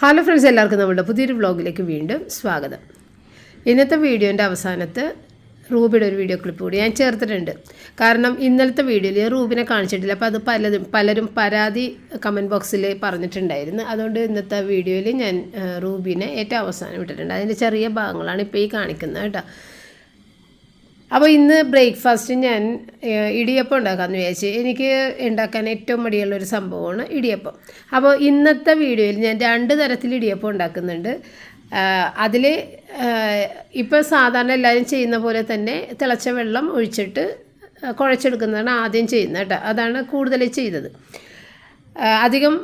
Hello friends എല്ലാവർക്കും നമ്മുടെ പുതിയൊരു വ്ളോഗിലേക്ക് വീണ്ടും സ്വാഗതം. ഇന്നത്തെ വീഡിയോന്റെ അവസാനത്ത് റൂബിയുടെ ഒരു വീഡിയോ ക്ലിപ്പ് കൂടി ഞാൻ ചേർത്തിട്ടുണ്ട്. കാരണം ഇന്നലത്തെ വീഡിയോയിൽ ഞാൻ റൂബിനെ കാണിച്ചിട്ടില്ല. അപ്പോൾ അത് പലതും പലരും പരാതി കമന്റ് ബോക്സിൽ പറഞ്ഞിട്ടുണ്ടായിരുന്നു. അതുകൊണ്ട് ഇന്നത്തെ വീഡിയോയിൽ ഞാൻ റൂബിനെ ഏറ്റവും അവസാനം ഇട്ടിട്ടുണ്ട്. അതിന്റെ ചെറിയ ഭാഗങ്ങളാണ് ഇപ്പോൾ ഈ കാണിക്കുന്നത് കേട്ടോ. അപ്പോൾ ഇന്ന് ബ്രേക്ക്ഫാസ്റ്റ് ഞാൻ ഇടിയപ്പം ഉണ്ടാക്കാമെന്ന് വിചാരിച്ചു. എനിക്ക് ഉണ്ടാക്കാൻ ഏറ്റവും മടിയുള്ള ഒരു സംഭവമാണ് ഇടിയപ്പം. അപ്പോൾ ഇന്നത്തെ വീഡിയോയിൽ ഞാൻ രണ്ട് തരത്തിൽ ഇടിയപ്പം ഉണ്ടാക്കുന്നുണ്ട്. അതിൽ ഇപ്പോൾ സാധാരണ എല്ലാവരും ചെയ്യുന്ന പോലെ തന്നെ തിളച്ച വെള്ളം ഒഴിച്ചിട്ട് കുഴച്ചെടുക്കുന്നതാണ് ആദ്യം ചെയ്യുന്നത് കേട്ടോ. അതാണ് കൂടുതൽ ചെയ്തത്. അധികം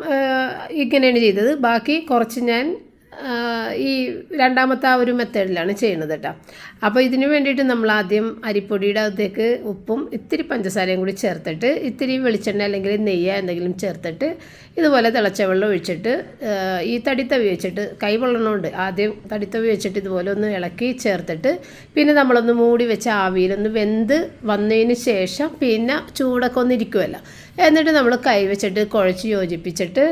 ഇങ്ങനെയാണ് ചെയ്തത്. ബാക്കി കുറച്ച് ഞാൻ ഈ രണ്ടാമത്തെ ആ ഒരു മെത്തേഡിലാണ് ചെയ്യുന്നത് കേട്ടോ. അപ്പോൾ ഇതിന് വേണ്ടിയിട്ട് നമ്മൾ ആദ്യം അരിപ്പൊടിയുടെ അകത്തേക്ക് ഉപ്പും ഇത്തിരി പഞ്ചസാരയും കൂടി ചേർത്തിട്ട് ഇത്തിരി വെളിച്ചെണ്ണ അല്ലെങ്കിൽ നെയ്യ എന്തെങ്കിലും ചേർത്തിട്ട് ഇതുപോലെ തിളച്ച വെള്ളം ഒഴിച്ചിട്ട് ഈ തടിത്തവി വെച്ചിട്ട് കൈ വെള്ളണമുണ്ട് ആദ്യം തടിത്തവി വെച്ചിട്ട് ഇതുപോലെ ഒന്ന് ഇളക്കി ചേർത്തിട്ട് പിന്നെ നമ്മളൊന്ന് മൂടി വെച്ച് ആവിയിലൊന്ന് വെന്ത് വന്നതിന് ശേഷം പിന്നെ ചൂടൊക്കെ ഒന്ന് ഇരിക്കുമല്ലോ എന്നിട്ട് നമ്മൾ കൈ വെച്ചിട്ട് കുഴച്ച് യോജിപ്പിച്ചിട്ട്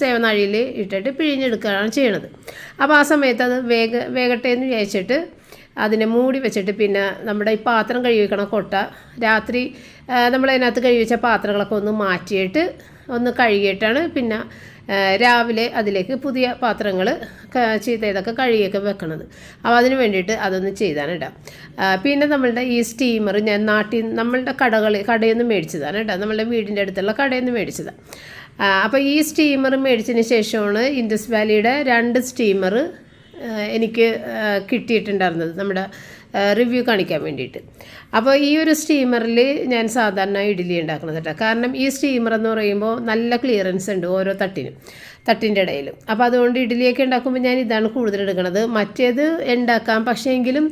സേവനാഴിയിൽ ഇട്ടിട്ട് പിഴിഞ്ഞെടുക്കുകയാണ് ചെയ്യണത്. അപ്പോൾ ആ സമയത്ത് അത് വേഗ വേഗട്ടെ എന്ന് വിചാരിച്ചിട്ട് അതിനെ മൂടി വെച്ചിട്ട് പിന്നെ നമ്മുടെ ഈ പാത്രം കഴുകി വെക്കണ കൊട്ട രാത്രി നമ്മൾ നമ്മളതിനകത്ത് കഴുകി വെച്ച പാത്രങ്ങളൊക്കെ ഒന്ന് മാറ്റിയിട്ട് ഒന്ന് കഴുകിയിട്ടാണ് പിന്നെ രാവിലെ അതിലേക്ക് പുതിയ പാത്രങ്ങൾ ചീത്ത ഇതൊക്കെ കഴുകിയൊക്കെ വെക്കണത്. അപ്പോൾ അതിന് വേണ്ടിയിട്ട് അതൊന്ന് ചെയ്താണ് കേട്ടോ പിന്നെ നമ്മളുടെ ഈ സ്റ്റീമർ ഞാൻ നാട്ടിൽ നമ്മളുടെ കടകളിൽ കടയിൽ നിന്ന് മേടിച്ചതാണ് കേട്ടോ നമ്മളുടെ വീടിന്റെ അടുത്തുള്ള കടയിൽ നിന്ന് മേടിച്ചതാണ്. അപ്പോൾ ഈ സ്റ്റീമർ മേടിച്ചതിന് ശേഷമാണ് ഇൻഡസ് വാലിയുടെ രണ്ട് സ്റ്റീമർ എനിക്ക് കിട്ടിയിട്ടുണ്ടായിരുന്നത് നമ്മുടെ റിവ്യൂ കാണിക്കാൻ വേണ്ടിയിട്ട്. അപ്പോൾ ഈ ഒരു സ്റ്റീമറിൽ ഞാൻ സാധാരണ ഇഡ്ഡലി ഉണ്ടാക്കുന്നത് കേട്ടോ. കാരണം ഈ സ്റ്റീമർ എന്ന് പറയുമ്പോൾ നല്ല ക്ലിയറൻസ് ഉണ്ട് ഓരോ തട്ടിനും. തട്ടിന്റെ ഇടയിൽ. അപ്പോൾ അതുകൊണ്ട് ഇഡ്ഡലിയൊക്കെ ഉണ്ടാക്കുമ്പോൾ ഞാൻ ഇതാണ് കൂടുതൽ എടുക്കുന്നത് മറ്റേത് ഉണ്ടാക്കാം. പക്ഷേ എങ്കിലും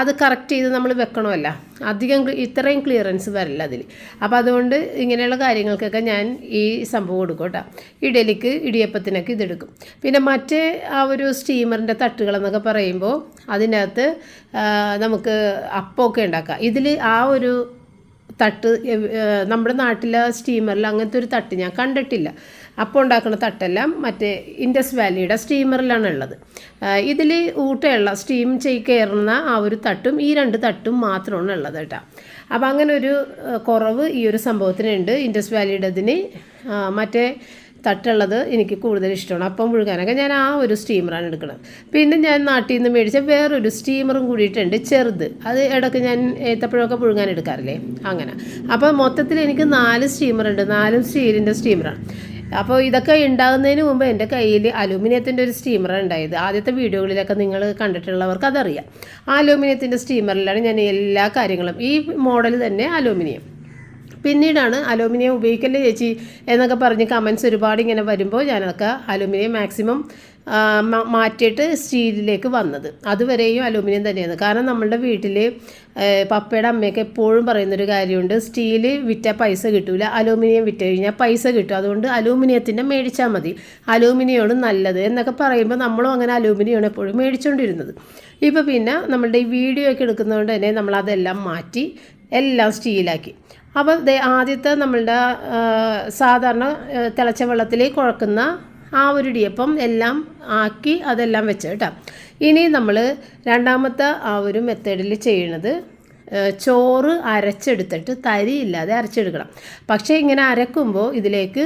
അത് കറക്റ്റ് ചെയ്ത് നമ്മൾ വെക്കണമല്ല. അധികം ഇത്രയും ക്ലിയറൻസ് വരില്ല അതിൽ. അപ്പോൾ അതുകൊണ്ട് ഇങ്ങനെയുള്ള കാര്യങ്ങൾക്കൊക്കെ ഞാൻ ഈ സംഭവം കൊടുക്കും കേട്ടോ. ഇഡലിക്ക് ഇടിയപ്പത്തിനൊക്കെ ഇതെടുക്കും പിന്നെ മറ്റേ ആ ഒരു സ്റ്റീമറിന്റെ തട്ടുകളെന്നൊക്കെ പറയുമ്പോൾ അതിനകത്ത് നമുക്ക് അപ്പമൊക്കെ ഉണ്ടാക്കാം. ഇതിൽ ആ ഒരു തട്ട് നമ്മുടെ നാട്ടിലെ സ്റ്റീമറിൽ അങ്ങനത്തെ ഒരു തട്ട് ഞാൻ കണ്ടിട്ടില്ല. അപ്പോൾ ഉണ്ടാക്കുന്ന തട്ടെല്ലാം മറ്റേ ഇൻഡസ് വാലിയുടെ സ്റ്റീമറിലാണ് ഉള്ളത്. ഇതിൽ ഊട്ടയുള്ള സ്റ്റീം ചെയ് കയറുന്ന ആ ഒരു തട്ടും ഈ രണ്ട് തട്ടും മാത്രമാണ് ഉള്ളത് കേട്ടോ. അപ്പോൾ അങ്ങനെ ഒരു കുറവ് ഈ ഒരു സംഭവത്തിനുണ്ട്. ഇൻഡസ് വാലിയുടേതിന് മറ്റേ തട്ടുള്ളത് എനിക്ക് കൂടുതൽ ഇഷ്ടമാണ്. അപ്പം പുഴുകാനൊക്കെ ഞാൻ ആ ഒരു സ്റ്റീമറാണ് എടുക്കുന്നത്. പിന്നെ ഞാൻ നാട്ടിൽ നിന്ന് മേടിച്ച വേറൊരു സ്റ്റീമറും കൂടിയിട്ടുണ്ട് ചെറുത്. അത് ഇടയ്ക്ക് ഞാൻ ഏത്തപ്പഴമൊക്കെ പുഴുങ്ങാൻ എടുക്കാറില്ലേ? അങ്ങനെ. അപ്പോൾ മൊത്തത്തിൽ എനിക്ക് നാല് സ്റ്റീമറുണ്ട് നാലും സ്റ്റീലിന്റെ സ്റ്റീമറാണ് അപ്പോൾ ഇതൊക്കെ ഉണ്ടാകുന്നതിന് മുമ്പ് എന്റെ കയ്യിൽ അലൂമിനിയത്തിന്റെ ഒരു സ്റ്റീമറാണ് ഉണ്ടായത്. ആദ്യത്തെ വീഡിയോകളിലൊക്കെ നിങ്ങൾ കണ്ടിട്ടുള്ളവർക്ക് അതറിയാം. ആ അലൂമിനിയത്തിന്റെ സ്റ്റീമറിലാണ് ഞാൻ എല്ലാ കാര്യങ്ങളും. ഈ മോഡൽ തന്നെ അലൂമിനിയം. പിന്നീടാണ് അലൂമിനിയം ഉപയോഗിക്കല്ലേ ചേച്ചി എന്നൊക്കെ പറഞ്ഞ് കമൻസ് ഒരുപാട് ഇങ്ങനെ വരുമ്പോൾ ഞാനൊക്കെ അലൂമിനിയം മാക്സിമം മാറ്റിയിട്ട് സ്റ്റീലിലേക്ക് വന്നത്. അതുവരെയും അലൂമിനിയം തന്നെയാണ് കാരണം നമ്മളുടെ വീട്ടിൽ പപ്പയുടെ അമ്മയൊക്കെ എപ്പോഴും പറയുന്നൊരു കാര്യമുണ്ട് സ്റ്റീൽ വിറ്റ പൈസ കിട്ടില്ല അലൂമിനിയം വിറ്റ് കഴിഞ്ഞാൽ പൈസ കിട്ടും. അതുകൊണ്ട് അലൂമിനിയത്തിന്റെ മേടിച്ചാൽ മതി. അലൂമിനിയമാണ് നല്ലത് എന്നൊക്കെ പറയുമ്പോൾ നമ്മളും അങ്ങനെ അലൂമിനിയമാണ് എപ്പോഴും മേടിച്ചുകൊണ്ടിരുന്നത് ഇപ്പോൾ പിന്നെ നമ്മളുടെ ഈ വീഡിയോ ഒക്കെ എടുക്കുന്നതുകൊണ്ട് തന്നെ നമ്മളതെല്ലാം മാറ്റി എല്ലാം സ്റ്റീലാക്കി. അപ്പോൾ ആദ്യത്തെ നമ്മളുടെ സാധാരണ തിളച്ച വെള്ളത്തിൽ കുഴക്കുന്ന ആ ഒരു ഇടിയപ്പം എല്ലാം ആക്കി അതെല്ലാം വെച്ച് കേട്ടോ. ഇനി നമ്മൾ രണ്ടാമത്തെ ആ ഒരു മെത്തേഡിൽ ചെയ്യണത് ചോറ് അരച്ചെടുത്തിട്ട് തരിയില്ലാതെ അരച്ചെടുക്കണം. പക്ഷേ ഇങ്ങനെ അരക്കുമ്പോൾ ഇതിലേക്ക്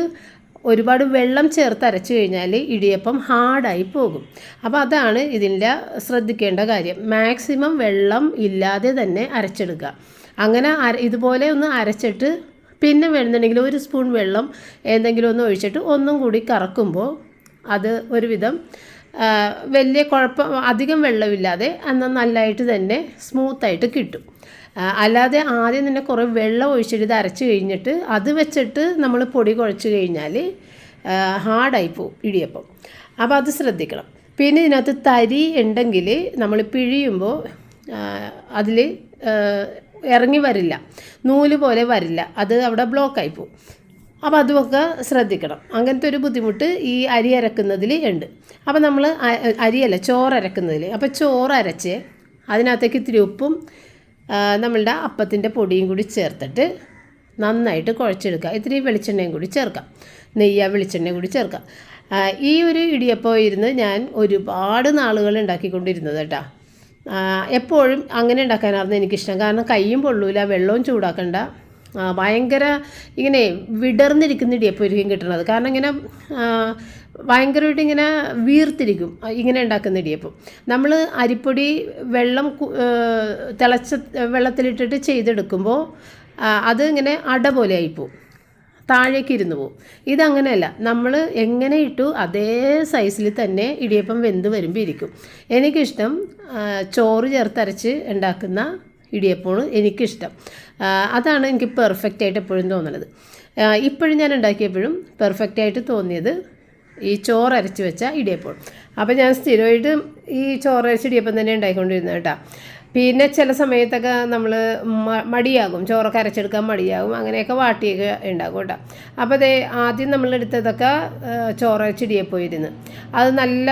ഒരുപാട് വെള്ളം ചേർത്ത് അരച്ചു കഴിഞ്ഞാൽ ഇടിയപ്പം ഹാർഡായി പോകും. അപ്പോൾ അതാണ് ഇതിന്റെ ശ്രദ്ധിക്കേണ്ട കാര്യം. മാക്സിമം വെള്ളം ഇല്ലാതെ തന്നെ അരച്ചെടുക്കുക. അങ്ങനെ ഇതുപോലെ ഒന്ന് അരച്ചിട്ട് പിന്നെ വേണമെന്നുണ്ടെങ്കിൽ ഒരു സ്പൂൺ വെള്ളം എന്തെങ്കിലും ഒന്ന് ഒഴിച്ചിട്ട് ഒന്നും കൂടി കറക്കുമ്പോൾ അത് ഒരുവിധം വലിയ കുഴപ്പം അധികം വെള്ളമില്ലാതെ എന്നാൽ നല്ലതായിട്ട് തന്നെ സ്മൂത്തായിട്ട് കിട്ടും. അല്ലാതെ ആദ്യം തന്നെ കുറേ വെള്ളം ഒഴിച്ചിട്ട് ഇത് അരച്ച് കഴിഞ്ഞിട്ട് അത് വെച്ചിട്ട് നമ്മൾ പൊടി കുഴച്ച് കഴിഞ്ഞാൽ ഹാർഡായി പോവും ഇടിയപ്പം. അപ്പോൾ അത് ശ്രദ്ധിക്കണം. പിന്നെ ഇതിനകത്ത് തരി ഉണ്ടെങ്കിൽ നമ്മൾ പിഴിയുമ്പോൾ അതിൽ ഇറങ്ങി വരില്ല. നൂൽ പോലെ വരില്ല. അത് അവിടെ ബ്ലോക്കായി പോകും അപ്പോൾ അതുമൊക്കെ ശ്രദ്ധിക്കണം. അങ്ങനത്തെ ഒരു ബുദ്ധിമുട്ട് ഈ അരി അരക്കുന്നതിൽ ഉണ്ട്. അപ്പോൾ നമ്മൾ അരിയല്ല ചോറ് അരക്കുന്നതിൽ അപ്പോൾ ചോറ് അരച്ച് അതിനകത്തേക്ക് ഇത്തിരി ഉപ്പും നമ്മളുടെ അപ്പത്തിന്റെ പൊടിയും കൂടി ചേർത്തിട്ട് നന്നായിട്ട് കുഴച്ചെടുക്കുക. ഇത്തിരി വെളിച്ചെണ്ണയും കൂടി ചേർക്കാം. നെയ്യ വെളിച്ചെണ്ണയും കൂടി ചേർക്കാം. ഈ ഒരു ഇടിയപ്പം ഇരുന്ന് ഞാൻ ഒരുപാട് നാളുകൾ ഉണ്ടാക്കിക്കൊണ്ടിരുന്നത് കേട്ടോ. എപ്പോഴും അങ്ങനെ ഉണ്ടാക്കാനായിരുന്നു എനിക്കിഷ്ടം. കാരണം കയ്യും പൊള്ളൂല വെള്ളവും ചൂടാക്കണ്ട. ഭയങ്കര ഇങ്ങനെ വിടർന്നിരിക്കുന്ന ഇടിയപ്പൊരിക്കും കിട്ടണത്. കാരണം ഇങ്ങനെ ഭയങ്കരമായിട്ട് ഇങ്ങനെ വീർത്തിരിക്കും. ഇങ്ങനെ ഉണ്ടാക്കുന്ന ഇടിയപ്പം. നമ്മൾ അരിപ്പൊടി വെള്ളം തിളച്ച വെള്ളത്തിലിട്ടിട്ട് ചെയ്തെടുക്കുമ്പോൾ അത് ഇങ്ങനെ അട പോലെ ആയിപ്പോവും താഴേക്ക് ഇരുന്ന് പോവും. ഇതങ്ങനെയല്ല. നമ്മൾ എങ്ങനെ ഇട്ടു അതേ സൈസിൽ തന്നെ ഇടിയപ്പം വെന്ത് വരുമ്പോൾ ഇരിക്കും എനിക്കിഷ്ടം ചോറ് ചേർത്തരച്ച് ഉണ്ടാക്കുന്ന ഇടിയപ്പമാണ് എനിക്കിഷ്ടം. അതാണ് എനിക്ക് പെർഫെക്റ്റ് ആയിട്ട് എപ്പോഴും തോന്നുന്നത് ഇപ്പോഴും ഞാൻ ഉണ്ടാക്കിയപ്പോഴും പെർഫെക്റ്റ് ആയിട്ട് തോന്നിയത് ഈ ചോറ് അരച്ച് വെച്ച ഇടിയപ്പം. അപ്പോൾ ഞാൻ സ്ഥിരമായിട്ട് ഈ ചോറ് ഇടിയപ്പം തന്നെ ഉണ്ടാക്കിക്കൊണ്ടിരുന്നത് കേട്ടോ. പിന്നെ ചില സമയത്തൊക്കെ നമ്മൾ മടിയാകും. ചോറൊക്കെ അരച്ചെടുക്കാൻ മടിയാകും. അങ്ങനെയൊക്കെ വാട്ടിയൊക്കെ ഉണ്ടാകും കേട്ടോ. അപ്പോൾ അതേ ആദ്യം നമ്മളെടുത്തതൊക്കെ ചോറ് ഇരുന്ന് അത് നല്ല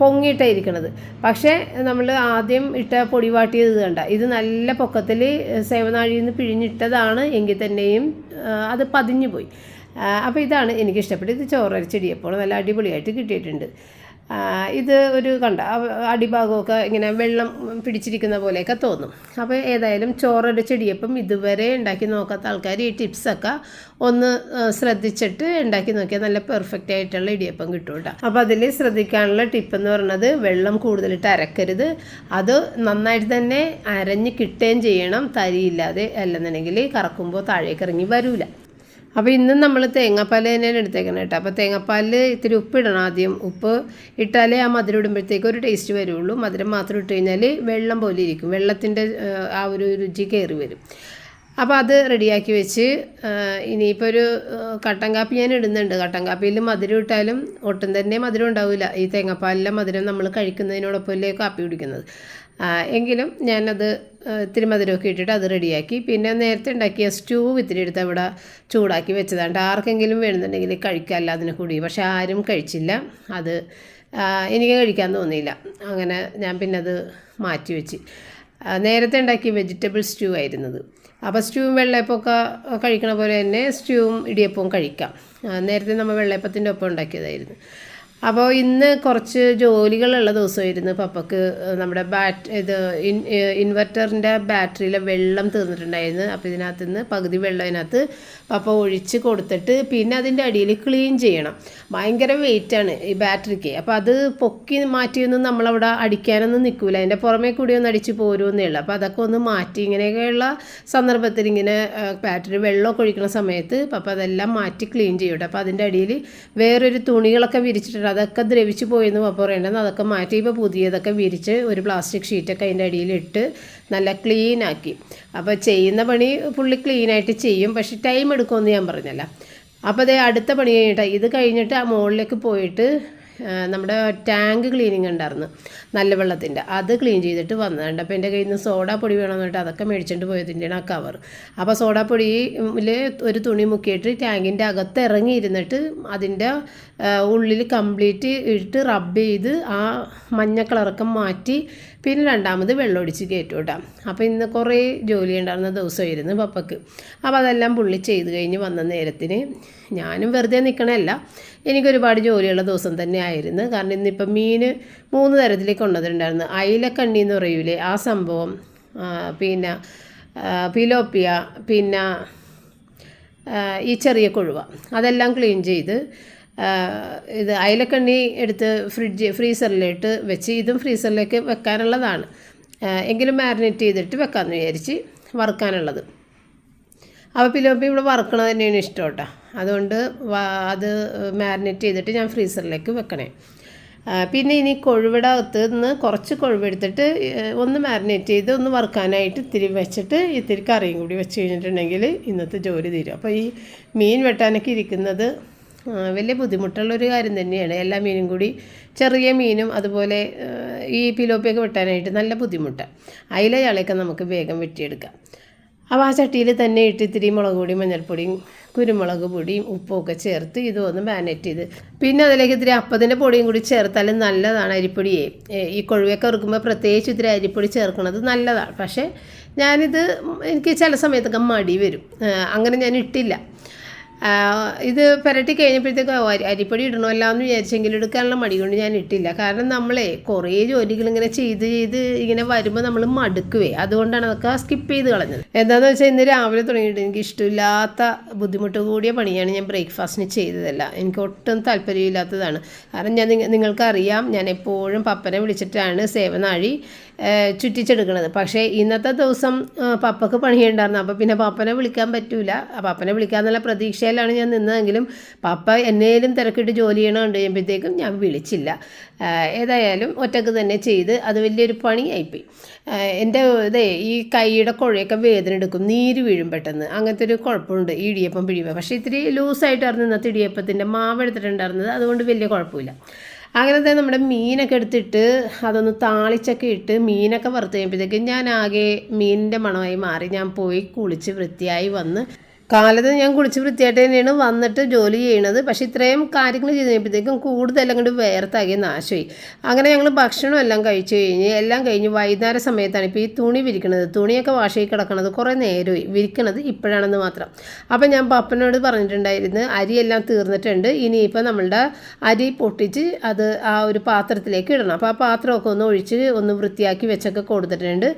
പൊങ്ങിയിട്ടായിരിക്കണത്. പക്ഷേ നമ്മൾ ആദ്യം ഇട്ട പൊടി വാട്ടിയത് കണ്ട. ഇത് നല്ല പൊക്കത്തിൽ സേവനാഴിയിൽ നിന്ന് പിഴിഞ്ഞിട്ടതാണ് എങ്കിൽ തന്നെയും അത് പതിഞ്ഞു പോയി അപ്പോൾ ഇതാണ് എനിക്ക് ഇഷ്ടപ്പെട്ടത് ഇത് ചോറരച്ചിടിയപ്പോൾ നല്ല അടിപൊളിയായിട്ട് കിട്ടിയിട്ടുണ്ട്. ഇത് ഒരു കണ്ട അടിഭാഗമൊക്കെ ഇങ്ങനെ വെള്ളം പിടിച്ചിരിക്കുന്ന പോലെയൊക്കെ തോന്നും. അപ്പോൾ ഏതായാലും ചോറൊരു ചെടിയപ്പം ഇതുവരെ ഉണ്ടാക്കി നോക്കാത്ത ആൾക്കാർ ഈ ടിപ്സൊക്കെ ഒന്ന് ശ്രദ്ധിച്ചിട്ട് ഉണ്ടാക്കി നോക്കിയാൽ നല്ല പെർഫെക്റ്റ് ആയിട്ടുള്ള ഇടിയപ്പം കിട്ടും കേട്ടോ. അപ്പോൾ അതിൽ ശ്രദ്ധിക്കാനുള്ള ടിപ്പ് എന്ന് പറയുന്നത് വെള്ളം കൂടുതലിട്ട് അരക്കരുത്. അത് നന്നായിട്ട് തന്നെ അരഞ്ഞ് കിട്ടുകയും ചെയ്യണം. തരിയില്ലാതെ അല്ലെന്നുണ്ടെങ്കിൽ കറക്കുമ്പോൾ താഴേക്ക് ഇറങ്ങി വരൂല. അപ്പോൾ ഇന്നും നമ്മൾ തേങ്ങാപ്പാൽ തന്നെയാണ് എടുത്തേക്കണം കേട്ടോ അപ്പോൾ തേങ്ങാപ്പാലിൽ ഇത്തിരി ഉപ്പ് ഇടണം ആദ്യം. ഉപ്പ് ഇട്ടാലേ ആ മധുരം ഇടുമ്പോഴത്തേക്ക് ഒരു ടേസ്റ്റ് വരുള്ളൂ. മധുരം മാത്രം ഇട്ട് കഴിഞ്ഞാൽ വെള്ളം പോലെ ഇരിക്കും. വെള്ളത്തിന്റെ ആ ഒരു രുചി കയറി വരും. അപ്പോൾ അത് റെഡിയാക്കി വെച്ച് ഇനിയിപ്പോൾ ഒരു കട്ടൻ കാപ്പി ഞാൻ ഇടുന്നുണ്ട്. കട്ടൻ കാപ്പിയിൽ മധുരം ഇട്ടാലും ഒട്ടും തന്നെ മധുരം ഉണ്ടാവില്ല ഈ തേങ്ങാപ്പാലിലെ മധുരം നമ്മൾ കഴിക്കുന്നതിനോടൊപ്പമല്ലേ കാപ്പി കുടിക്കുന്നത്. എങ്കിലും ഞാനത് ഇത്തിരി മധുരമൊക്കെ ഇട്ടിട്ട് അത് റെഡിയാക്കി. പിന്നെ നേരത്തെ ഉണ്ടാക്കിയ സ്റ്റൂ ഇത്തിരി എടുത്ത് അവിടെ ചൂടാക്കി വെച്ചതാണ് ആർക്കെങ്കിലും വേണമെന്നുണ്ടെങ്കിൽ കഴിക്കാമല്ല അതിന് കൂടി. പക്ഷെ ആരും കഴിച്ചില്ല. അത് എനിക്ക് കഴിക്കാൻ തോന്നിയില്ല. അങ്ങനെ ഞാൻ പിന്നെ അത് മാറ്റി വെച്ച്. നേരത്തെ ഉണ്ടാക്കിയ വെജിറ്റബിൾ സ്റ്റൂ ആയിരുന്നത്. അപ്പോൾ സ്റ്റൂവും വെള്ളയപ്പമൊക്കെ കഴിക്കണ പോലെ തന്നെ സ്റ്റൂവും ഇടിയപ്പവും കഴിക്കാം. നേരത്തെ നമ്മൾ വെള്ളയപ്പത്തിന്റെ ഒപ്പം ഉണ്ടാക്കിയതായിരുന്നു. അപ്പോൾ ഇന്ന് കുറച്ച് ജോലികളുള്ള ദിവസമായിരുന്നു. പപ്പക്ക് നമ്മുടെ ബാറ്റ് ഇത് ഇൻ ഇൻവെർട്ടറിന്റെ ബാറ്ററിയിലെ വെള്ളം തീർന്നിട്ടുണ്ടായിരുന്നു. അപ്പോൾ ഇതിനകത്ത് നിന്ന് പകുതി വെള്ളം ഇതിനകത്ത് പപ്പ ഒഴിച്ച് കൊടുത്തിട്ട് പിന്നെ അതിന്റെ അടിയിൽ ക്ലീൻ ചെയ്യണം. ഭയങ്കര വെയിറ്റാണ് ഈ ബാറ്ററിക്ക്. അപ്പോൾ അത് പൊക്കി മാറ്റിയൊന്നും നമ്മളവിടെ അടിക്കാനൊന്നും നിൽക്കില്ല അതിന്റെ പുറമേ കൂടി ഒന്ന് അടിച്ച് പോരുമെന്നേ അപ്പോൾ അതൊക്കെ ഒന്ന് മാറ്റി ഇങ്ങനെയൊക്കെയുള്ള സന്ദർഭത്തിൽ ഇങ്ങനെ ബാറ്ററി വെള്ളമൊക്കെ ഒഴിക്കുന്ന സമയത്ത് പപ്പ അതെല്ലാം മാറ്റി ക്ലീൻ ചെയ്യട്ടെ അപ്പോൾ അതിന്റെ അടിയിൽ വേറൊരു തുണികളൊക്കെ വിരിച്ചിട്ടുണ്ട് അതൊക്കെ ദ്രവിച്ചു പോയെന്ന് പറയേണ്ടത് അതൊക്കെ മാറ്റി ഇപ്പോൾ പുതിയതൊക്കെ വിരിച്ച് ഒരു പ്ലാസ്റ്റിക് ഷീറ്റൊക്കെ അതിന്റെ അടിയിലിട്ട് നല്ല ക്ലീനാക്കി അപ്പോൾ ചെയ്യുന്ന പണി പുള്ളി ക്ലീനായിട്ട് ചെയ്യും. പക്ഷേ ടൈം എടുക്കുമെന്ന് ഞാൻ പറഞ്ഞല്ല. അപ്പോൾ അതേ അടുത്ത പണി കഴിഞ്ഞിട്ട്. ഇത് കഴിഞ്ഞിട്ട് ആ മുകളിലേക്ക് പോയിട്ട് നമ്മുടെ ടാങ്ക് ക്ലീനിങ് ഉണ്ടായിരുന്നു നല്ല വെള്ളത്തിന്റെ. അത് ക്ലീൻ ചെയ്തിട്ട് വന്നതുണ്ട് അപ്പോൾ എന്റെ കയ്യിൽ നിന്ന് സോഡാപ്പൊടി വേണമെന്ന് പറഞ്ഞിട്ട് അതൊക്കെ മേടിച്ചിട്ട് പോയതിന്റെയാണ് ആ കവർ. അപ്പോൾ സോഡാപ്പൊടിയിൽ ഒരു തുണി മുക്കിയിട്ട് ടാങ്കിന്റെ അകത്ത് ഇറങ്ങിയിരുന്നിട്ട് അതിന്റെ ഉള്ളിൽ കംപ്ലീറ്റ് ഇട്ട് റബ്ബ് ചെയ്ത് ആ മഞ്ഞ കളറൊക്കെ മാറ്റി പിന്നെ രണ്ടാമത് വെള്ളമൊടിച്ച് കയറ്റും കേട്ടോ. അപ്പോൾ ഇന്ന് കുറേ ജോലി ഉണ്ടായിരുന്ന ദിവസമായിരുന്നു പപ്പക്ക് അപ്പോൾ അതെല്ലാം പുള്ളി ചെയ്ത് കഴിഞ്ഞ് വന്ന നേരത്തിന് ഞാനും വെറുതെ നിൽക്കണമല്ല എനിക്കൊരുപാട് ജോലിയുള്ള ദിവസം തന്നെ ആയിരുന്നു കാരണം ഇന്നിപ്പം മീൻ മൂന്ന് തരത്തിലേക്ക് കൊണ്ടുവന്നിട്ടുണ്ടായിരുന്നു. അയിലക്കണ്ണി എന്ന് പറയൂലേ ആ സംഭവം പിന്നെ പിലോപ്പിയ പിന്നെ ഈ ചെറിയ കൊഴുവ അതെല്ലാം ക്ലീൻ ചെയ്ത് ഇത് അയിലക്കണ്ണി എടുത്ത് ഫ്രിഡ്ജ് ഫ്രീസറിലിട്ട് വെച്ച് ഇതും ഫ്രീസറിലേക്ക് വെക്കാനുള്ളതാണ്. എങ്കിലും മാരിനേറ്റ് ചെയ്തിട്ട് വെക്കാമെന്ന് വിചാരിച്ച് വറുക്കാനുള്ളത്. അപ്പോൾ പിലോപ്പി ഇവിടെ വറുക്കണത് തന്നെയാണ് ഇഷ്ടം കേട്ടോ. അതുകൊണ്ട് അത് മാരിനേറ്റ് ചെയ്തിട്ട് ഞാൻ ഫ്രീസറിലേക്ക് വെക്കണേ. പിന്നെ ഇനി കൊഴുവിടെ അകത്ത് നിന്ന് കുറച്ച് കൊഴുവെടുത്തിട്ട് ഒന്ന് മാരിനേറ്റ് ചെയ്ത് ഒന്ന് വറുക്കാനായിട്ട് ഇത്തിരി വെച്ചിട്ട് ഇത്തിരി കറിയും കൂടി വെച്ച് കഴിഞ്ഞിട്ടുണ്ടെങ്കിൽ ഇന്നത്തെ ജോലി തീരും. അപ്പോൾ ഈ മീൻ വെട്ടാനൊക്കെ ഇരിക്കുന്നത് വലിയ ബുദ്ധിമുട്ടുള്ളൊരു കാര്യം തന്നെയാണ്. എല്ലാ മീനും കൂടി ചെറിയ മീനും അതുപോലെ ഈ പിലോപ്പിയൊക്കെ വെട്ടാനായിട്ട് നല്ല ബുദ്ധിമുട്ടാണ് അതിലെ ഇളയൊക്കെ നമുക്ക് വേഗം വെട്ടിയെടുക്കാം. അപ്പോൾ ആ ചട്ടിയിൽ തന്നെ ഇട്ട് ഇത്തിരി മുളക് പൊടി മഞ്ഞൾപ്പൊടിയും കുരുമുളക് പൊടിയും ഉപ്പൊക്കെ ചേർത്ത് ഇതൊന്ന് മാനേറ്റ് ചെയ്ത്. പിന്നെ അതിലേക്ക് ഇത്തിരി അപ്പത്തിന്റെ പൊടിയും കൂടി ചേർത്താലും നല്ലതാണ് അരിപ്പൊടിയെ. ഈ കൊഴുവയൊക്കെ ഇറക്കുമ്പോൾ പ്രത്യേകിച്ച് ഇത്തിരി അരിപ്പൊടി ചേർക്കുന്നത് നല്ലതാണ്. പക്ഷേ ഞാനിത് എനിക്ക് ചില സമയത്തൊക്കെ മടി വരും. അങ്ങനെ ഞാൻ ഇട്ടില്ല. ഇത് പുരട്ടി കഴിഞ്ഞപ്പോഴത്തേക്ക് അരി അരിപ്പൊടി ഇടണമല്ലോ എന്ന് വിചാരിച്ചെങ്കിലും എടുക്കാനുള്ള മടി കൊണ്ട് ഞാൻ ഇട്ടില്ല. കാരണം നമ്മളെ കുറേ ജോലികൾ ഇങ്ങനെ ചെയ്ത് ചെയ്ത് ഇങ്ങനെ വരുമ്പോൾ നമ്മൾ മടുക്കുവേ. അതുകൊണ്ടാണ് അതൊക്കെ സ്കിപ്പ് ചെയ്ത് കളഞ്ഞത്. എന്താണെന്ന് വെച്ചാൽ ഇന്ന് രാവിലെ തുടങ്ങിയിട്ട് എനിക്ക് ഇഷ്ടമില്ലാത്ത ബുദ്ധിമുട്ട് കൂടിയ പണിയാണ് ഞാൻ ബ്രേക്ക്ഫാസ്റ്റിന് ചെയ്തതല്ല. എനിക്ക് ഒട്ടും താല്പര്യമില്ലാത്തതാണ്. കാരണം ഞാൻ നിങ്ങ- നിങ്ങൾക്കറിയാം ഞാൻ എപ്പോഴും പപ്പനെ വിളിച്ചിട്ടാണ് സേവനാഴി ചുറ്റിച്ചെടുക്കണത്. പക്ഷേ ഇന്നത്തെ ദിവസം പപ്പക്ക് പണിയുണ്ടായിരുന്നു. അപ്പോൾ പിന്നെ പപ്പനെ വിളിക്കാൻ പറ്റൂല. പപ്പനെ വിളിക്കാമെന്നുള്ള പ്രതീക്ഷയിലാണ് ഞാൻ നിന്നതെങ്കിലും പപ്പ എന്നേലും തിരക്കിട്ട് ജോലി ചെയ്യണം കണ്ടു കഴിയുമ്പോഴത്തേക്കും ഞാൻ വിളിച്ചില്ല. ഏതായാലും ഒറ്റയ്ക്ക് തന്നെ ചെയ്ത് അത് വലിയൊരു പണിയായിപ്പോയി. എന്റെ ഇതേ ഈ കൈയുടെ കുഴയൊക്കെ വേദന എടുക്കും. നീര് വീഴും പെട്ടെന്ന്. അങ്ങനത്തെ ഒരു കുഴപ്പമുണ്ട്. ഈ ഇടിയപ്പം പിഴിയുമ്പോൾ പക്ഷേ ഇത്തിരി ലൂസായിട്ടായിരുന്നു ഇന്നത്തെ ഇടിയപ്പത്തിന്റെ മാവ് എടുത്തിട്ടുണ്ടായിരുന്നത്. അതുകൊണ്ട് വലിയ കുഴപ്പമില്ല. അങ്ങനത്തെ നമ്മുടെ മീനൊക്കെ എടുത്തിട്ട് അതൊന്ന് താളിച്ചൊക്കെ ഇട്ട് മീനൊക്കെ വറുത്ത് കഴിയുമ്പോഴത്തേക്കും ഞാൻ ആകെ മീനിന്റെ മണമായി മാറി. ഞാൻ പോയി കുളിച്ച് വൃത്തിയായി വന്ന് കാലത്ത് ഞാൻ കുളിച്ച് വൃത്തിയായിട്ട് തന്നെയാണ് വന്നിട്ട് ജോലി ചെയ്യണത്. പക്ഷേ ഇത്രയും കാര്യങ്ങൾ ചെയ്ത് കഴിയുമ്പോഴത്തേക്കും കൂടുതൽ അങ്ങോട്ട് വേർത്താകെ നാശമായി. അങ്ങനെ ഞങ്ങൾ ഭക്ഷണം എല്ലാം കഴിച്ചു കഴിഞ്ഞ് എല്ലാം കഴിഞ്ഞ് വൈകുന്നേര സമയത്താണ് ഇപ്പോൾ ഈ തുണി വിരിക്കണത്. തുണിയൊക്കെ വാഷ് ചെയ്ത് കിടക്കണത് കുറേ നേരമായി. വിരിക്കണത് ഇപ്പോഴാണെന്ന് മാത്രം. അപ്പം ഞാൻ പപ്പനോട് പറഞ്ഞിട്ടുണ്ടായിരുന്നു അരിയെല്ലാം തീർന്നിട്ടുണ്ട്. ഇനിയിപ്പോൾ നമ്മളുടെ അരി പൊട്ടിച്ച് അത് ആ ഒരു പാത്രത്തിലേക്ക് ഇടണം. അപ്പോൾ ആ പാത്രമൊക്കെ ഒന്ന് ഒഴിച്ച് ഒന്ന് വൃത്തിയാക്കി വെച്ചൊക്കെ കൊടുത്തിട്ടുണ്ട്.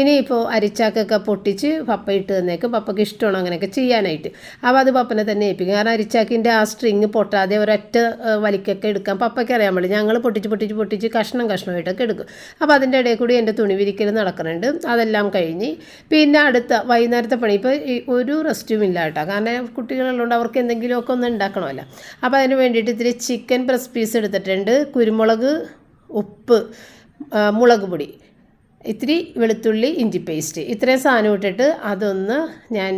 ഇനിയിപ്പോൾ അരിച്ചാക്കൊക്കെ പൊട്ടിച്ച് പപ്പ ഇട്ട് തന്നേക്കും. പപ്പയ്ക്ക് ഇഷ്ടമാണ് അങ്ങനെയൊക്കെ ചെയ്യാനായിട്ട്. അപ്പോൾ അത് പപ്പനെ തന്നെ ഏൽപ്പിക്കും. കാരണം അരിച്ചാക്കിന്റെ ആ സ്ട്രിങ് പൊട്ടാതെ ഒരൊറ്റ വലിക്കൊക്കെ എടുക്കാം പപ്പയ്ക്ക് അറിയാൻ പാടില്ല. ഞങ്ങൾ പൊട്ടിച്ച് പൊട്ടിച്ച് പൊട്ടിച്ച് കഷ്ണം കഷ്ണമായിട്ടൊക്കെ എടുക്കും. അപ്പോൾ അതിന്റെ ഇടയിൽ കൂടി എന്റെ തുണി വിരിക്കൽ നടക്കുന്നുണ്ട്. അതെല്ലാം കഴിഞ്ഞ് പിന്നെ അടുത്ത വൈകുന്നേരത്തെ പണി. ഇപ്പോൾ ഒരു റെസ്റ്റും ഇല്ല കേട്ടോ. കാരണം കുട്ടികളുള്ളതുകൊണ്ട് അവർക്ക് എന്തെങ്കിലുമൊക്കെ ഒന്ന് ഉണ്ടാക്കണമല്ലോ. അപ്പോൾ അതിന് വേണ്ടിയിട്ട് ഇത്തിരി ചിക്കൻ ബ്രസ്റ്റ് പീസ് എടുത്തിട്ടുണ്ട്. കുരുമുളക് ഉപ്പ് മുളക് പൊടി. ഇത്തിരി വെളുത്തുള്ളി ഇഞ്ചി പേസ്റ്റ് ഇത്രയും സാധനം ഇട്ടിട്ട് അതൊന്ന് ഞാൻ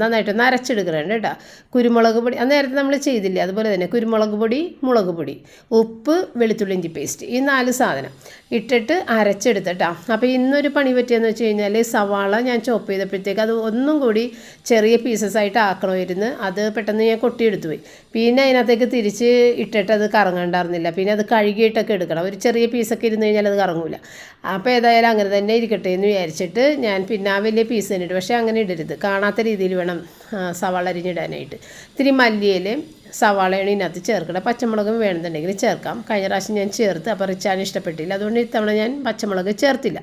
നന്നായിട്ടൊന്ന് അരച്ചെടുക്കുകയാണ് കേട്ടോ. കുരുമുളക് പൊടി നേരത്തെ നമ്മൾ ചെയ്തില്ലേ അതുപോലെ തന്നെ കുരുമുളക് പൊടി മുളക് പൊടി ഉപ്പ് വെളുത്തുള്ളി ഇഞ്ചി പേസ്റ്റ് ഈ നാല് സാധനം. ഇട്ടിട്ട് അരച്ചെടുത്തിട്ടാ. അപ്പോൾ ഇന്നൊരു പണി പറ്റിയെന്ന് വെച്ച് കഴിഞ്ഞാൽ സവാള ഞാൻ ചോപ്പ് ചെയ്തപ്പോഴത്തേക്ക് അത് ഒന്നും കൂടി ചെറിയ പീസസ് ആയിട്ട് ആക്കണമായിരുന്നു. അത് പെട്ടെന്ന് ഞാൻ കൊട്ടിയെടുത്തു പോയി. പിന്നെ അതിനകത്തേക്ക് തിരിച്ച് ഇട്ടിട്ട് അത് കറങ്ങണ്ടായിരുന്നില്ല. പിന്നെ അത് കഴുകിയിട്ടൊക്കെ എടുക്കണം. ഒരു ചെറിയ പീസൊക്കെ ഇരുന്ന് കഴിഞ്ഞാൽ അത് കറങ്ങൂല. അപ്പോൾ ഏതായാലും അങ്ങനെ തന്നെ ഇരിക്കട്ടെ എന്ന് വിചാരിച്ചിട്ട് ഞാൻ പിന്നെ ആ വലിയ പീസ് തന്നെ ഇട്ടു. പക്ഷേ അങ്ങനെ ഇടരുത്. കാണാത്ത രീതിയിൽ വേണം സവാള അരിഞ്ഞിടാനായിട്ട്. ഇത്തിരി മല്ലിയിലയും സവാളയാണ് ഇതിനകത്ത് ചേർക്കണം പച്ചമുളകും വേണമെന്നുണ്ടെങ്കിൽ ചേർക്കാം. കഴിഞ്ഞ പ്രാവശ്യം ഞാൻ ചേർത്ത് അപ്പോൾ റിച്ചാൻ ഇഷ്ടപ്പെട്ടില്ല. അതുകൊണ്ട് ഇത്തവണ ഞാൻ പച്ചമുളക് ചേർത്തില്ല.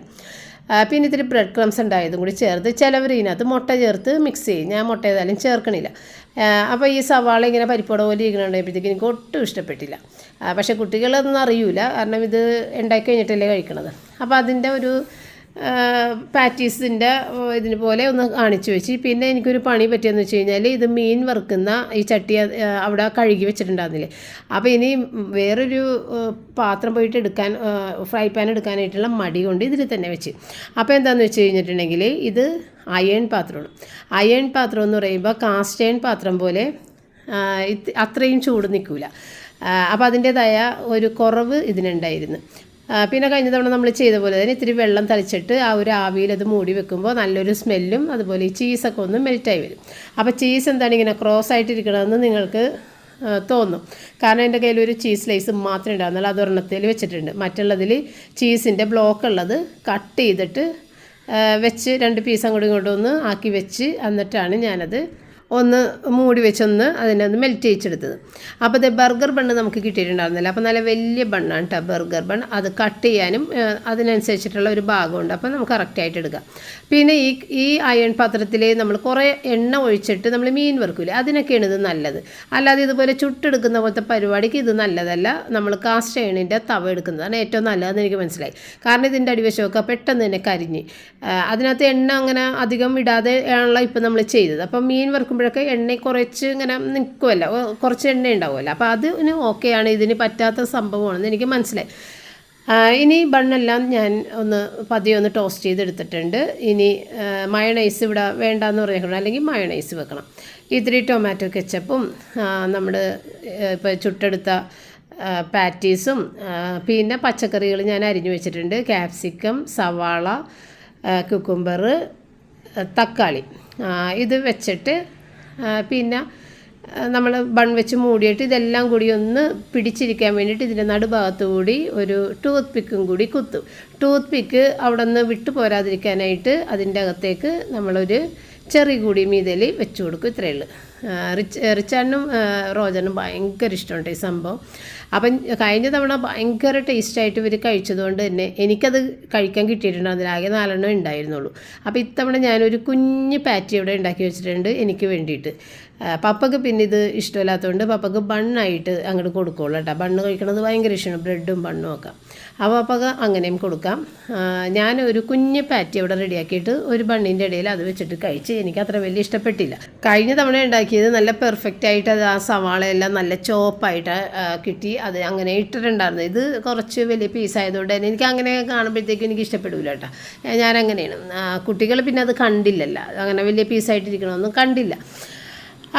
പിന്നെ ഇത്തിരി ബ്രെഡ് ക്രംസ് ഉണ്ടായതും കൂടി ചേർത്ത് ചിലവർ ഇതിനകത്ത് മുട്ട ചേർത്ത് മിക്സ് ചെയ്യും. ഞാൻ മുട്ട ഏതായാലും ചേർക്കണില്ല. അപ്പോൾ ഈ സവാള ഇങ്ങനെ പരിപ്പോട പോലെ ഇരിക്കണുണ്ടായപ്പോഴത്തേക്ക് എനിക്ക് ഒട്ടും ഇഷ്ടപ്പെട്ടില്ല. പക്ഷേ കുട്ടികളൊന്നും അറിയില്ല കാരണം ഇത് ഉണ്ടാക്കി കഴിഞ്ഞിട്ടല്ലേ കഴിക്കണത്. അപ്പോൾ അതിന്റെ ഒരു പാറ്റീസിന്റെ ഇതിന് പോലെ ഒന്ന് കാണിച്ചു വെച്ച്. പിന്നെ എനിക്കൊരു പണി പറ്റിയെന്ന് വെച്ച് കഴിഞ്ഞാൽ ഇത് മീൻ വറുക്കുന്ന ഈ ചട്ടി അവിടെ കഴുകി വെച്ചിട്ടുണ്ടായിരുന്നില്ലേ? അപ്പോൾ ഇനി വേറൊരു പാത്രം പോയിട്ട് എടുക്കാൻ ഫ്രൈ പാൻ എടുക്കാനായിട്ടുള്ള മടി കൊണ്ട് ഇതിൽ തന്നെ വെച്ച്. അപ്പോൾ എന്താണെന്ന് വെച്ച് കഴിഞ്ഞിട്ടുണ്ടെങ്കിൽ ഇത് അയൺ പാത്രമാണ്. അയൺ പാത്രം എന്ന് പറയുമ്പോൾ കാസ്റ്റ് അയൺ പാത്രം പോലെ അത്രയും ചൂട് നിൽക്കില്ല അപ്പോൾ അതിന്റേതായ ഒരു കുറവ് ഇതിനുണ്ടായിരുന്നു. പിന്നെ കഴിഞ്ഞ തവണ നമ്മൾ ചെയ്ത പോലെ തന്നെ ഇത്തിരി വെള്ളം തളിച്ചിട്ട് ആ ഒരു ആവിയിൽ അത് മൂടി വെക്കുമ്പോൾ നല്ലൊരു സ്മെല്ലും അതുപോലെ ഈ ചീസൊക്കെ ഒന്ന് മെൽറ്റായി വരും. അപ്പോൾ ചീസ് എന്താണ് ഇങ്ങനെ ക്രോസ് ആയിട്ടിരിക്കണമെന്ന് നിങ്ങൾക്ക് തോന്നും. കാരണം എന്റെ കയ്യിൽ ഒരു ചീസ് സ്ലൈസ് മാത്രമേ ഉണ്ടായിരുന്നുള്ളൂ. അത് ഒരെണ്ണത്തിൽ വെച്ചിട്ടുണ്ട്. മറ്റുള്ളതിൽ ചീസിന്റെ ബ്ലോക്ക് ഉള്ളത് കട്ട് ചെയ്തിട്ട് വെച്ച് രണ്ട് പീസ് അങ്ങോട്ടും ഇങ്ങോട്ടും ഒന്ന് ആക്കി വെച്ച് എന്നിട്ടാണ് ഞാനത് ഒന്ന് മൂടി വെച്ചൊന്ന് അതിനെ ഒന്ന് മെൽറ്റ് ചെയ്യിച്ചെടുത്തത്. അപ്പോൾ ഇത് ബർഗർ ബണ്ണ് നമുക്ക് കിട്ടിയിട്ടുണ്ടായിരുന്നില്ല. അപ്പോൾ നല്ല വലിയ ബണ്ണാണ് കേട്ടോ ബർഗർ ബൺ അത് കട്ട് ചെയ്യാനും അതിനനുസരിച്ചിട്ടുള്ള ഒരു ഭാഗമുണ്ട്. അപ്പോൾ നമുക്ക് കറക്റ്റായിട്ട് എടുക്കാം. പിന്നെ ഈ ഈ അയൺ പാത്രത്തിൽ നമ്മൾ കുറേ എണ്ണ ഒഴിച്ചിട്ട് നമ്മൾ മീൻ വറുക്കില്ലേ അതിനൊക്കെയാണ് ഇത് നല്ലത്. അല്ലാതെ ഇതുപോലെ ചുട്ടെടുക്കുന്ന പോലത്തെ പരിപാടിക്ക് ഇത് നല്ലതല്ല. നമ്മൾ കാസ്റ്റ് അയണിന്റെ തവ എടുക്കുന്നതാണ് ഏറ്റവും നല്ലതെന്ന് എനിക്ക് മനസ്സിലായി. കാരണം ഇതിന്റെ അടിവശമൊക്കെ പെട്ടെന്ന് തന്നെ കരിഞ്ഞ്. അതിനകത്ത് എണ്ണ അങ്ങനെ അധികം ഇടാതെ ആണല്ലോ ഇപ്പം നമ്മൾ ചെയ്തത്. അപ്പം മീൻ വറുക്കുമ്പോഴൊക്കെ എണ്ണ കുറച്ച് ഇങ്ങനെ നിൽക്കുമല്ലോ കുറച്ച് എണ്ണ ഉണ്ടാവുമല്ലോ. അപ്പോൾ അതിന് ആണ്. ഇതിന് പറ്റാത്ത സംഭവമാണെന്ന് എനിക്ക് മനസ്സിലായി. ഇനി ബണ്ണെല്ലാം ഞാൻ ഒന്ന് പതിയെ ഒന്ന് ടോസ്റ്റ് ചെയ്തെടുത്തിട്ടുണ്ട്. ഇനി മയണൈസ് ഇവിടെ വേണ്ടാന്ന് പറഞ്ഞേക്കണം? അല്ലെങ്കിൽ മയണൈസ് വെക്കണം. ഇത്തിരി ടൊമാറ്റോ കെച്ചപ്പും നമ്മൾ ഇപ്പോൾ ചുട്ടെടുത്ത പാറ്റീസും പിന്നെ പച്ചക്കറികൾ ഞാൻ അരിഞ്ഞു വെച്ചിട്ടുണ്ട്. ക്യാപ്സിക്കം സവാള കുക്കുംബർ തക്കാളി. ഇത് വെച്ചിട്ട് പിന്നെ നമ്മൾ ബൺ വെച്ച് മൂടിയിട്ട് ഇതെല്ലാം കൂടി ഒന്ന് പിടിച്ചിരിക്കാൻ വേണ്ടിയിട്ട് ഇതിന്റെ നടുഭാഗത്ത് കൂടി ഒരു ടൂത്ത് പിക്കും കൂടി കുത്തും. ടൂത്ത് പിക്ക് അവിടെ നിന്ന് വിട്ടു പോരാതിരിക്കാനായിട്ട് അതിന്റെ അകത്തേക്ക് നമ്മളൊരു ചെറി കൂടി മീതയിൽ വെച്ചു കൊടുക്കും ഇത്രയേ ഉള്ളൂ. റിച്ച് റിച്ചാനും റോജനും ഭയങ്കര ഇഷ്ടമുണ്ട് ഈ സംഭവം. അപ്പം കഴിഞ്ഞ തവണ ഭയങ്കര ടേസ്റ്റായിട്ട് ഇവർ കഴിച്ചതുകൊണ്ട് തന്നെ എനിക്കത് കഴിക്കാൻ കിട്ടിയിട്ടുണ്ട്. അതിലാകെ നാലെണ്ണം ഉണ്ടായിരുന്നുള്ളൂ. അപ്പോൾ ഇത്തവണ ഞാനൊരു കുഞ്ഞ് പാറ്റി ഇവിടെ ഉണ്ടാക്കി വെച്ചിട്ടുണ്ട് എനിക്ക് വേണ്ടിയിട്ട്. പപ്പക്ക് പിന്നെ ഇത് ഇഷ്ടമില്ലാത്തതുകൊണ്ട് പപ്പക്ക് ബണ്ണായിട്ട് അങ്ങോട്ട് കൊടുക്കുള്ളൂ കേട്ടോ. ബണ്ണ് കഴിക്കണത് ഭയങ്കര ഇഷ്ടമാണ് ബ്രെഡും ബണ്ണും ഒക്കെ. പപ്പക്ക് അങ്ങനെയും കൊടുക്കാം. ഞാൻ ഒരു കുഞ്ഞ് പാറ്റി അവിടെ റെഡിയാക്കിയിട്ട് ഒരു ബണ്ണിന്റെ ഇടയിൽ അത് വെച്ചിട്ട് കഴിച്ച് എനിക്ക് അത്ര വലിയ ഇഷ്ടപ്പെട്ടില്ല. കഴിഞ്ഞ തവണ ഉണ്ടാക്കിയത് നല്ല പെർഫെക്റ്റ് ആയിട്ട് അത് ആ സവാളയെല്ലാം നല്ല ചോപ്പായിട്ട് കിട്ടി. അത് അങ്ങനെ ഇട്ടിട്ടുണ്ടായിരുന്നു. ഇത് കുറച്ച് വലിയ പീസ് ആയതുകൊണ്ട് തന്നെ എനിക്ക് അങ്ങനെ കാണുമ്പോഴത്തേക്കും എനിക്ക് ഇഷ്ടപ്പെടില്ല കേട്ടോ. ഞാൻ അങ്ങനെയാണ് കുട്ടികൾ പിന്നെ അത് കണ്ടില്ലല്ലോ. അങ്ങനെ വലിയ പീസായിട്ടിരിക്കണമെന്നും കണ്ടില്ല.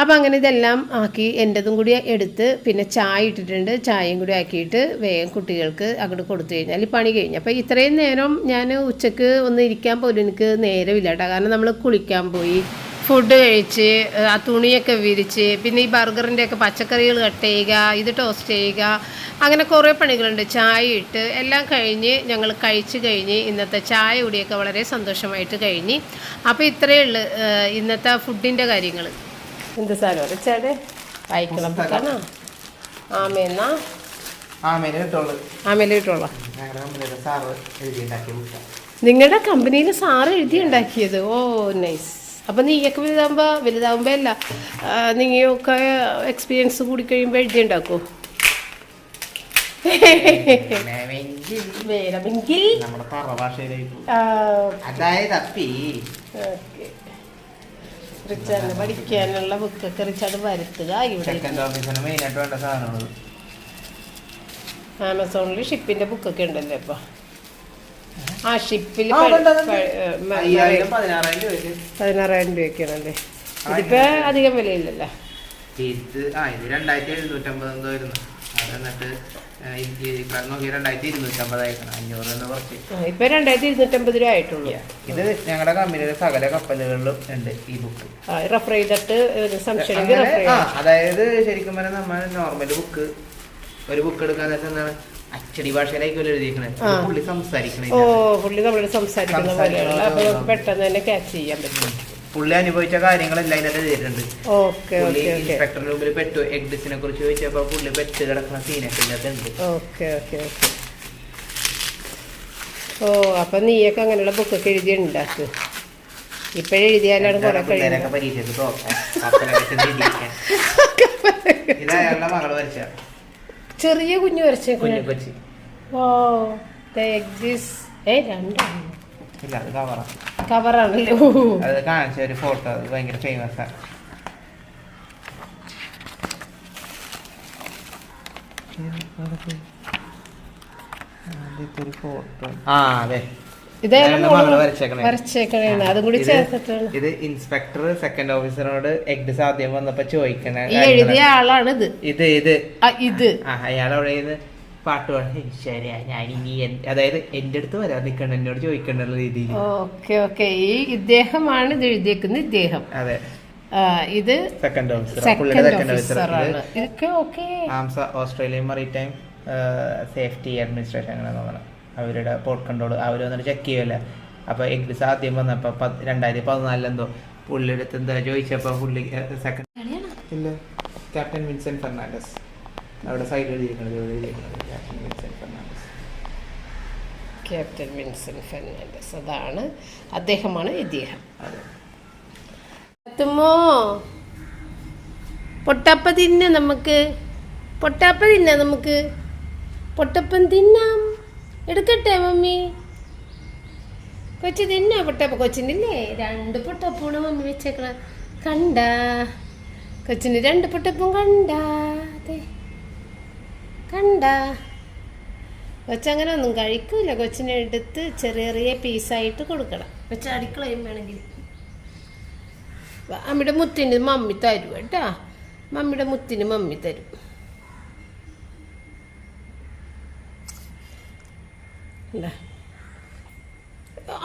അപ്പോൾ അങ്ങനെ ഇതെല്ലാം ആക്കി എന്റെതും കൂടി എടുത്ത് പിന്നെ ചായ ഇട്ടിട്ടുണ്ട്. ചായയും കൂടി ആക്കിയിട്ട് വേഗം കുട്ടികൾക്ക് അങ്ങോട്ട് കൊടുത്തു കഴിഞ്ഞാൽ പണി കഴിഞ്ഞു. അപ്പോൾ ഇത്രയും നേരം ഞാൻ ഉച്ചയ്ക്ക് ഒന്ന് ഇരിക്കാൻ പോലും എനിക്ക് നേരമില്ല കേട്ടോ. കാരണം നമ്മൾ കുളിക്കാൻ പോയി ഫുഡ് കഴിച്ച് ആ തുണിയൊക്കെ വിരിച്ച് പിന്നെ ഈ ബർഗറിന്റെ ഒക്കെ പച്ചക്കറികൾ കട്ട് ചെയ്യുക ഇത് ടോസ്റ്റ് ചെയ്യുക അങ്ങനെ കുറേ പണികളുണ്ട്. ചായ ഇട്ട് എല്ലാം കഴിഞ്ഞ് ഞങ്ങൾ കഴിച്ച് കഴിഞ്ഞ് ഇന്നത്തെ ചായ കൂടിയൊക്കെ വളരെ സന്തോഷമായിട്ട് കഴിഞ്ഞ്. അപ്പോൾ ഇത്രയേ ഉള്ളൂ ഇന്നത്തെ ഫുഡിന്റെ കാര്യങ്ങൾ എന്ത് റിച്ചാടെ വായിക്കണം. ബുക്കാണോ ആമേന്നാ? ആമേനെ കിട്ടുള്ളൂ. ആമേല കിട്ടുള്ള. ഞങ്ങളുടെ കമ്പനിയുടെ സാറ് എഴുതിയുണ്ടാക്കിയ ബുക്കാണ് നിങ്ങളുടെ കമ്പനിയിൽ സാറ് എഴുതി ഉണ്ടാക്കിയത് ഓ നൈസ് അപ്പം നീയൊക്കെ വലുതാകുമ്പോൾ വലുതാകുമ്പോൾ അല്ല നീയൊക്കെ എക്സ്പീരിയൻസ് കൂടി കഴിയുമ്പോൾ എഴുതി ഉണ്ടാക്കുമോ അതായത് അപ്പി. ഓക്കെ. റിച്ചാർഡ് പഠിക്കാനുള്ള ബുക്കൊക്കെ റിച്ചാർഡ് വരുത്തുക ഇവിടെ. സെക്കൻഡ് ഓഫീസിന് മെയിനായിട്ട് വേണ്ട ആമസോണിൽ ഷിപ്പിന്റെ ബുക്കൊക്കെ ഉണ്ടല്ലോ ഇപ്പൊ ആ ഷിപ്പിൽ. അയ്യായിരം പതിനാറായിരം രൂപയ്ക്ക്. പതിനാറായിരം രൂപയ്ക്കാണല്ലേ? ഇതിപ്പോ അധികം വിലയില്ലല്ലോ. ഇത് ആ ഇത് രണ്ടായിരത്തി എഴുന്നൂറ്റമ്പത് എന്തോ അത് എന്നിട്ട് നോക്കി രണ്ടായിരത്തി ഇരുന്നൂറ്റമ്പത് അഞ്ഞൂറ് എന്ന് കുറച്ച്. ആ, ഇപ്പൊ രണ്ടായിരത്തി ഇരുന്നൂറ്റമ്പത് രൂപ ആയിട്ടുള്ളൂ. ഇത് ഞങ്ങളുടെ കമ്പനിയിലെ സകല കപ്പലുകളിലും ഉണ്ട് ഈ ബുക്ക് റെഫർ ചെയ്തിട്ട് സംശയം അതായത് ശരിക്കും പറഞ്ഞാൽ നമ്മൾ നോർമൽ ബുക്ക് ഒരു ബുക്ക് എടുക്കാന്ന് വെച്ചാൽ എന്താണ് അച്ചടി ഭാഷയിലായിരിക്കും എഴുതിയിരിക്കണേ. പുള്ളി സംസാരിക്കണേ ഓ പുള്ളി നമ്മളോട് സംസാരിക്കുന്ന അപ്പൊ പെട്ടെന്ന് തന്നെ ക്യാച്ച് ചെയ്യാൻ പറ്റും. പുള്ളി അനുഭവിച്ച കാര്യങ്ങളെല്ലാം അതിനകത്ത് ചെയ്തിട്ടുണ്ട് പുള്ളി ഇൻസ്പെക്ടറിന്റെ മുമ്പിൽ പെട്ടു. എഗ്ഡിസിനെ കുറിച്ച് ചോദിച്ചപ്പോ പുള്ളി പെട്ട് കിടക്കുന്ന സീനൊക്കെ ഇതിനകത്തുണ്ട്. Okay okay okay. ഓ അപ്പൊ നീയൊക്കെ അങ്ങനെയുള്ള ബുക്കൊക്കെ എഴുതി ഉണ്ടാക്ക് ഇപ്പോഴെഴുതിയാലാണ് കുറെ കഴിയുന്നത്. പരീക്ഷയ്ക്ക് മകൾ വരച്ച? ചെറിയ കുഞ്ഞു വരച്ച കുഞ്ഞു കൊച്ചി. ഓ ദിസ് ഏ രണ്ടാണ്? ഇല്ല അത് കവറ കവറാണല്ലോ അത് കാണിച്ച ഒരു ഫോട്ടോ അത് ഭയങ്കര ഫേമസ് ആണ് ഫോട്ടോ. ആ അതെ. ഇത് ഇൻസ്പെക്ടർ സെക്കൻഡ് ഓഫീസറോട് എഗ്ഡ് സാധ്യം വന്നപ്പോ ചോദിക്കണ എഴുതിയ ആളാണ് ഇത് ഇത് ഇത്. ആ, ഇത്. ആ അയാൾ അവിടെ പാട്ട് പാടി. ശരി ഞാൻ ഇനി അതായത് എന്റെ അടുത്ത് വരാൻ നിൽക്കണം എന്നോട് ചോദിക്കണ്ട രീതിയിൽ. Okay okay. ഈ ഇദ്ദേഹമാണ് ഇത് എഴുതിയേക്കുന്നത് ഇദ്ദേഹം. അതെ. ഇത് സെക്കൻഡ് ഓഫീസറാണ് ഇതൊക്കെ okay. ആംസ Australian maritime safety administration അങ്ങനെ തോന്നണം അവരുടെ പോർട്ട് കൺട്രോൾ അവർ വന്നിട്ട് ചെക്ക് ചെയ്യുമല്ല അപ്പോൾ എങ്കിലും ആദ്യം വന്നപ്പോൾ രണ്ടായിരത്തി പതിനാലിലെന്തോ പുള്ളിയുടെ അടുത്ത് എന്താ ചോദിച്ചപ്പോൾ പുള്ളി സെക്കൻഡ് ഇല്ല. Captain Vincent Fernandes. അവിടെ സൈഡ് എഴുതിയിരിക്കുന്നത് ക്യാപ്റ്റൻ ഫെർണാണ്ടസ് ക്യാപ്റ്റൻ ഫെർണാണ്ടസ് അതാണ് അദ്ദേഹമാണ് ഇദ്ദേഹം. എത്തുമോ? പൊട്ടപ്പ തിന്ന നമുക്ക്. പൊട്ടപ്പ തിന്ന നമുക്ക്. പൊട്ടപ്പൻ തിന്നാം. എടുക്കട്ടെ മമ്മി. കൊച്ചു തിന്നാ പൊട്ടപ്പ? കൊച്ചിനില്ലേ? രണ്ട് പൊട്ടപ്പൂണ് മമ്മി വെച്ചേക്കണ. കണ്ട. കൊച്ചിന് രണ്ട് പൊട്ടപ്പും കണ്ടാ. അതെ. കണ്ട. കൊച്ചങ്ങനെ ഒന്നും കഴിക്കൂല. കൊച്ചിനെ എടുത്ത് ചെറിയ ചെറിയ പീസായിട്ട് കൊടുക്കണം. കൊച്ചു അടുക്കളയും വേണമെങ്കിൽ അമ്മയുടെ മുത്തിന് മമ്മി തരും കേട്ടാ. മമ്മിയുടെ മുത്തിന് മമ്മി തരും.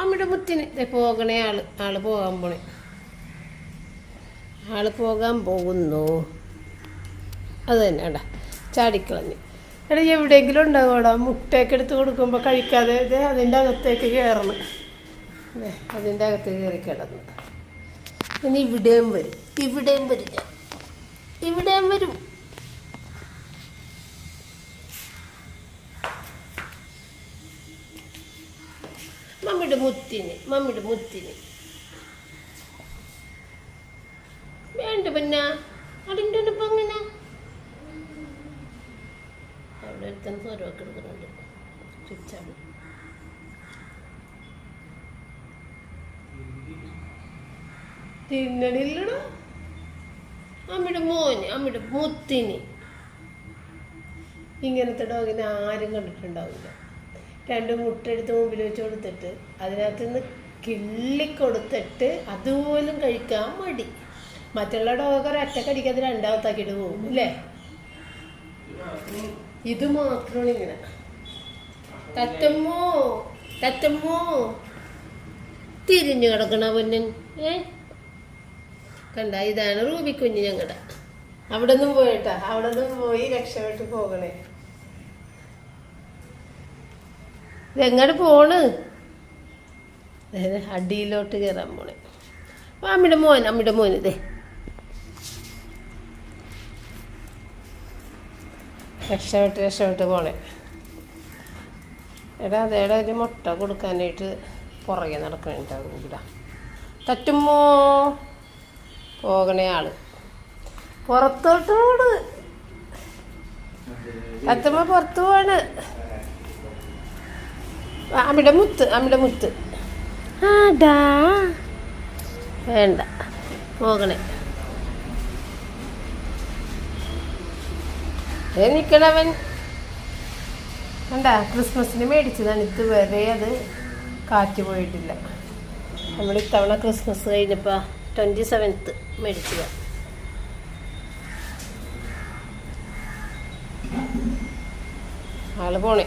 അമ്മയുടെ മുത്തിന് പോകണേ ആൾ. ആൾ പോകാൻ പോണേ. ആൾ പോകാൻ പോകുന്നു. അത് തന്നെ ചാടിക്കളഞ്ഞ്. എടാ എവിടെയെങ്കിലും ഉണ്ടാകുമോടാ മുട്ടയൊക്കെ എടുത്ത് കൊടുക്കുമ്പോൾ കഴിക്കാതെ ദേ അതിന്റെ അകത്തേക്ക് കയറണം അല്ലേ അതിന്റെ അകത്തേക്ക് കയറി കിടന്നു. ഇനി ഇവിടെയും വരും. ഇവിടെയും വരും ഞാൻ. ഇവിടെയും വരും. മമ്മിയുടെ മുത്തിന് മമ്മിയുടെ മുത്തിന് വേണ്ട പിന്നെ അതിന്റെ ഇപ്പം അങ്ങനെ അവിടെ ഒരുത്തൻ സ്വരമൊക്കെ എടുക്കുന്നുണ്ട് സ്വിച്ചാണ് തിന്നണില്ലടോ. അമ്മയുടെ മോന് അമ്മയുടെ മുത്തിന്. ഇങ്ങനത്തെ ഡോഗിനെ ആരും കണ്ടിട്ടുണ്ടാവില്ല രണ്ട് മുട്ട എടുത്ത് മുമ്പിൽ വെച്ച് കൊടുത്തിട്ട് അതിനകത്ത് നിന്ന് കിള്ളിക്കൊടുത്തിട്ട് അതുപോലും കഴിക്കാൻ മടി. മറ്റുള്ള ഡോഗ് ഒരൊറ്റക്കടിക്കാതെ രണ്ടാമത്താക്കിയിട്ട് പോകും അല്ലേ? ഇത് മാത്രമാണ് ഇങ്ങനെ തത്തമ്മോ തത്തമ്മോ. തിരിഞ്ഞു കിടക്കണ പൊന്നൻ ഏ? കണ്ട ഇതാണ് റൂബി കുഞ്ഞ് ഞങ്ങളുടെ അവിടെ നിന്നും പോയിട്ടാ അവിടെ നിന്നും പോയി രക്ഷപ്പെട്ട് പോകണേ. ഇതെങ്ങോട്ട് പോണ്? അടിയിലോട്ട് കയറാൻ പോണേ. അമ്മിയുടെ മോൻ അമ്മിയുടെ മോൻ ഇതേ രക്ഷപ്പെട്ട് രക്ഷപ്പെട്ട് പോണേ. എടാ അതേടെ ഒരു മുട്ട കൊടുക്കാനായിട്ട് പുറകെ നടക്കണുണ്ടാവും ഇവിടെ തറ്റുമ്മോ പോകണേ ആൾ. പുറത്തോട്ട് പോണ് തത്തുമ്മ പുറത്ത് പോവാണ്. അമ്മിടെ മുത്ത് അമ്മിടെ മുത്ത്. ആടാ. വേണ്ട പോകണേ. ഏ നിക്കണവൻ. വേണ്ട ക്രിസ്മസിന് മേടിച്ചതാണ്. ഇതുവരെ അത് കാറ്റ് പോയിട്ടില്ല. നമ്മൾ ഇത്തവണ ക്രിസ്മസ് കഴിഞ്ഞപ്പോൾ ട്വന്റി സെവൻത്ത് മേടിച്ചത് ആൾ പോണേ.